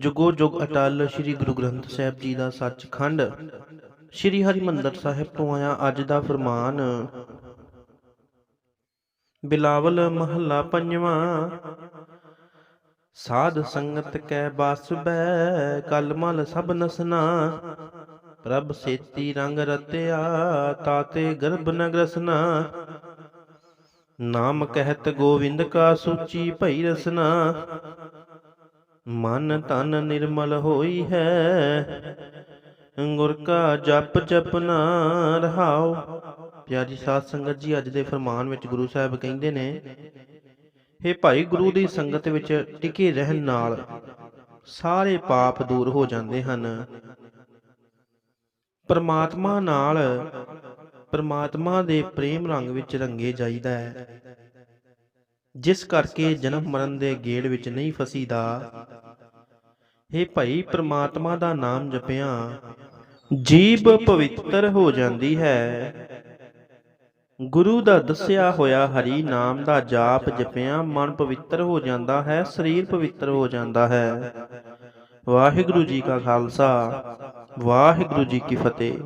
ਜੁਗੋ ਜੁਗ ਅਟਲ ਸ੍ਰੀ ਗੁਰੂ ਗ੍ਰੰਥ ਸਾਹਿਬ ਜੀ ਦਾ ਸੱਚਖੰਡ। ਸ੍ਰੀ ਹਰਿਮੰਦਰ ਸਾਹਿਬ ਤੋਂ ਆਇਆ ਅੱਜ ਦਾ ਫਰਮਾਨ, ਬਿਲਾਵਲ ਮਹੱਲਾ ਪੰਜਵਾਂ, ਸਾਧ ਸੰਗਤ ਕੈ ਬਾਸ ਬੈ, ਕਲ ਮਲ ਸਭ ਨਸਨਾ, ਪ੍ਰਭ ਸੇਤੀ ਰੰਗ ਰਤਿਆ ਤਾਤੇ ਗਰਭ ਨ ਨਾਮ ਕਹਿਤ ਗੋਵਿੰਦ ਕਾ ਸੂਚੀ ਭਈ ਰਸਨਾ ਮਨ ਤਨ ਨਿਰਮਲ ਹੋਈ ਹੈ। ਗੁਰ ਕਾ ਜਪ ਜਪਨਾ ਰਹਾਓ। ਪਿਆਰੀ ਸਾਧ ਸੰਗਤ ਜੀ, ਅੱਜ ਦੇ ਫਰਮਾਨ ਵਿੱਚ ਗੁਰੂ ਸਾਹਿਬ ਕਹਿੰਦੇ ਨੇ हे ਭਾਈ ਗੁਰੂ ਦੀ ਸੰਗਤ ਵਿੱਚ ਟਿਕੇ ਰਹਿਣ ਨਾਲ ਸਾਰੇ ਪਾਪ ਦੂਰ ਹੋ ਜਾਂਦੇ ਹਨ। ਪਰਮਾਤਮਾ ਨਾਲ ਪਰਮਾਤਮਾ ਦੇ ਪ੍ਰੇਮ ਰੰਗ ਵਿੱਚ ਰੰਗੇ ਜਾਈਦਾ ਹੈ। ਜਿਸ ਕਰਕੇ ਜਨਮ ਮਰਨ ਦੇ ਗੇੜ ਵਿੱਚ ਨਹੀਂ ਫਸੀਦਾ हे ਭਾਈ ਪ੍ਰਮਾਤਮਾ ਦਾ ਨਾਮ ਜਪਿਆ, ਜੀਬ ਪਵਿੱਤਰ ਹੋ ਜਾਂਦੀ ਹੈ। ਗੁਰੂ ਦਾ ਦੱਸਿਆ ਹੋਇਆ ਹਰੀ ਨਾਮ ਦਾ ਜਾਪ ਜਪਿਆ, ਮਨ ਪਵਿੱਤਰ ਹੋ ਜਾਂਦਾ ਹੈ, ਸਰੀਰ ਪਵਿੱਤਰ ਹੋ ਜਾਂਦਾ ਹੈ। ਵਾਹਿਗੁਰੂ ਜੀ ਕਾ ਖਾਲਸਾ, ਵਾਹਿਗੁਰੂ ਜੀ ਕੀ ਫਤਿਹ।